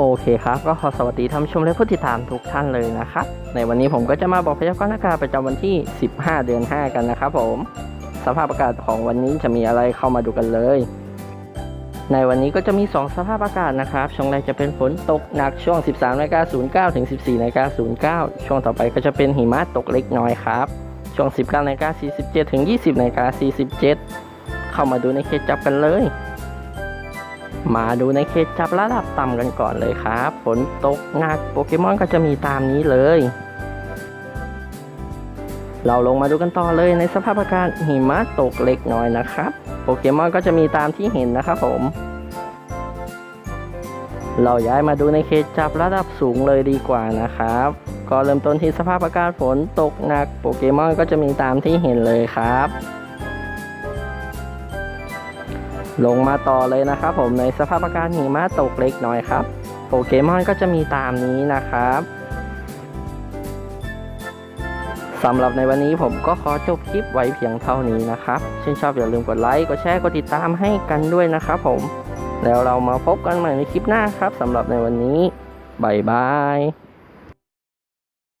โอเคครับ ก็ขอสวัสดีท่านผู้ชมและผู้ติดตามทุกท่านเลยนะครับ ในวันนี้ผมก็จะมาบอกพยากรณ์อากาศประจำวันที่ 15 เดือน 5 กันนะครับผม สภาพอากาศของวันนี้จะมีอะไรเข้ามาดูกันเลย ในวันนี้ก็จะมี 2 สภาพอากาศนะครับ ช่วงแรกจะเป็นฝนตกหนักช่วง 13นาฬิกา09ถึง 14นาฬิกา09 ช่วงต่อไปก็จะเป็นหิมะตกเล็กน้อยครับ ช่วง 19นาฬิกา47ถึง 20นาฬิกา47 เข้ามาดูในเขตจับกันเลย มาดูในเขตจับระดับต่ำกันก่อนเลยครับ ฝนตกหนักโปเกมอนก็จะมีตามนี้เลย เราลงมาดูกันต่อเลยในสภาพอากาศหิมะตกเล็กน้อยนะครับ โปเกมอนก็จะมีตามที่เห็นนะครับผม เราย้ายมาดูในเขตจับระดับสูงเลยดีกว่านะครับ ก็เริ่มต้นที่สภาพอากาศฝนตกหนัก โปเกมอนก็จะมีตามที่เห็นเลยครับ ลงมาต่อเลยนะครับผมในสภาพอากาศหิมะตกเล็กน้อยครับโปเกมอนก็จะมีตามนี้นะครับสำหรับในวันนี้ผมก็ขอจบคลิปไว้เพียงเท่านี้นะครับชื่นชอบอย่าลืมกดไลค์ กดแชร์ กดติดตามให้กันด้วยนะครับผม แล้วเรามาพบกันใหม่ในคลิปหน้าครับสำหรับในวันนี้บายบาย